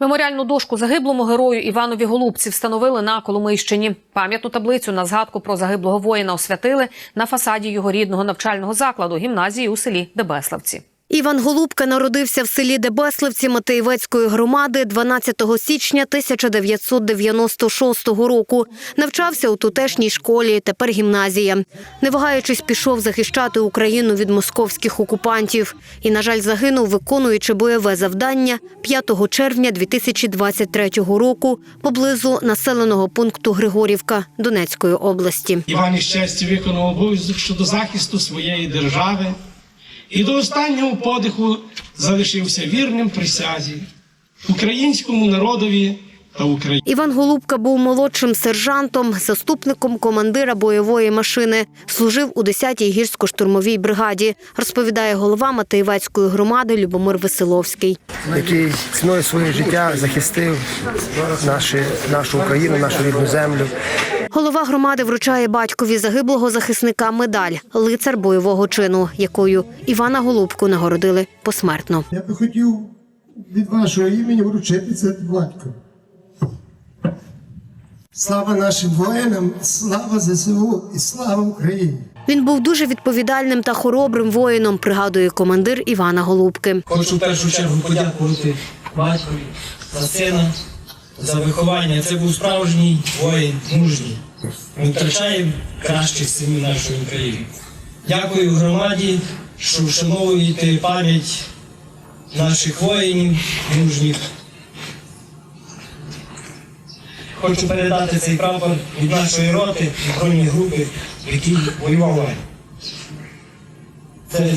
Меморіальну дошку загиблому герою Іванові Голубці встановили на Коломийщині. Пам'ятну таблицю на згадку про загиблого воїна освятили на фасаді його рідного навчального закладу гімназії у селі Дебеславці. Іван Голубка народився в селі Дебеславці Матеєвецької громади 12 січня 1996 року. Навчався у тутешній школі, тепер гімназія. Не вагаючись, пішов захищати Україну від московських окупантів. І, на жаль, загинув, виконуючи бойове завдання 5 червня 2023 року поблизу населеного пункту Григорівка Донецької області. Іван із честі обов'язок щодо захисту своєї держави і до останнього подиху залишився вірним присязі українському народові та Україні. Іван Голубка був молодшим сержантом, заступником командира бойової машини. Служив у 10-й гірсько-штурмовій бригаді, розповідає голова Матеєвецької громади Любомир Веселовський. який ціною своє життя захистив наші, нашу Україну, нашу рідну землю. Голова громади вручає батькові загиблого захисника медаль лицар бойового чину, якою Івана Голубку нагородили посмертно. Я би хотів від вашого імені вручити це батько. Слава нашим воїнам, слава ЗСУ і слава Україні! Він був дуже відповідальним та хоробрим воїном, пригадує командир Івана Голубки. Хочу в першу чергу подякувати батькові за сина, за виховання. Це був справжній воїн, мужній. Втрачаємо кращих синів нашої України. Дякую громаді, що вшановуєте пам'ять наших воїнів мужніх. Хочу передати цей прапор від нашої роти збройної групи, в якій воював. Ваня. Це.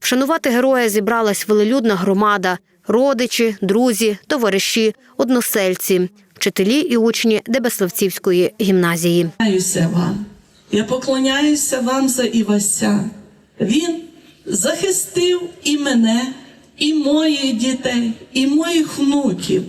Вшанувати героя зібралась велелюдна громада, родичі, друзі, товариші, односельці, вчителі і учні Дебеславцівської гімназії. Поклоняюся вам. Я поклоняюся вам за Івася. Він захистив і мене, і моїх дітей, і моїх внуків.